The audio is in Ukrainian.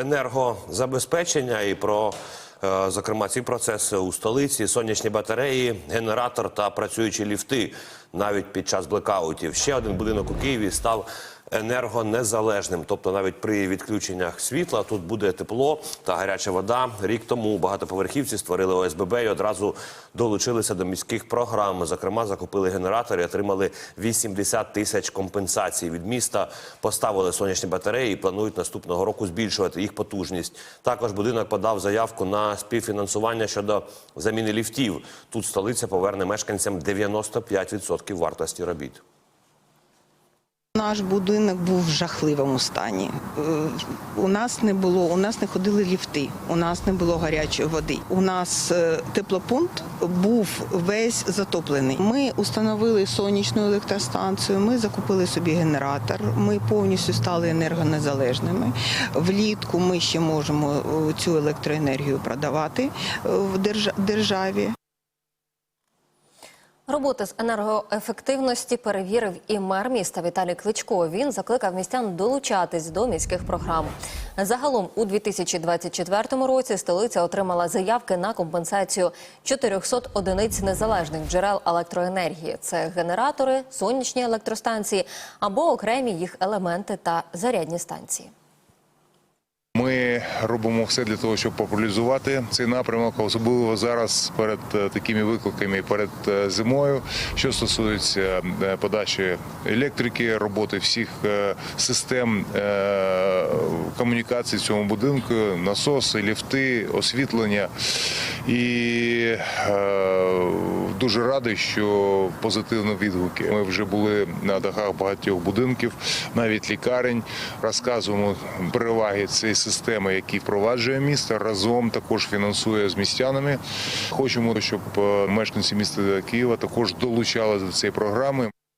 енергозабезпечення і про. е, Зокрема, ці процеси у столиці, сонячні батареї, генератор та працюючі ліфти навіть під час блекаутів. Ще один будинок у Києві став енергонезалежним. Тобто, навіть при відключеннях світла тут буде тепло та гаряча вода. Рік тому багатоповерхівці створили ОСББ і одразу долучилися до міських програм. Зокрема, закупили генератори, отримали 80 тисяч компенсацій від міста. Поставили сонячні батареї і планують наступного року збільшувати їх потужність. Також будинок подав заявку на співфінансування щодо заміни ліфтів. Тут столиця поверне мешканцям 95% вартості робіт. Наш будинок був в жахливому стані. Е, У нас не було, у нас не ходили ліфти, у нас не було гарячої води. У нас е, теплопункт був весь затоплений. Ми установили сонячну електростанцію, ми закупили собі генератор. Ми повністю стали енергонезалежними. Влітку ми ще можемо е, цю електроенергію продавати в держа- державі. Роботи з енергоефективності перевірив і мер міста Віталій Кличко. Він закликав містян долучатись до міських програм. Загалом у 2024 році столиця отримала заявки на компенсацію 400 одиниць незалежних джерел електроенергії. Це генератори, сонячні електростанції або окремі їх елементи та зарядні станції. Ми робимо все для того, щоб популяризувати цей напрямок, особливо зараз перед е, такими викликами, перед е, зимою, що стосується е, подачі електрики, роботи всіх систем комунікації в цьому будинку, насоси, ліфти, освітлення. І дуже радий, що позитивні відгуки. Ми вже були на дахах багатьох будинків, навіть лікарень. Розказуємо переваги цієї системи, які впроваджує місто. Разом також фінансує з містянами. Хочемо, щоб е, мешканці міста Києва також долучалися до цієї програми.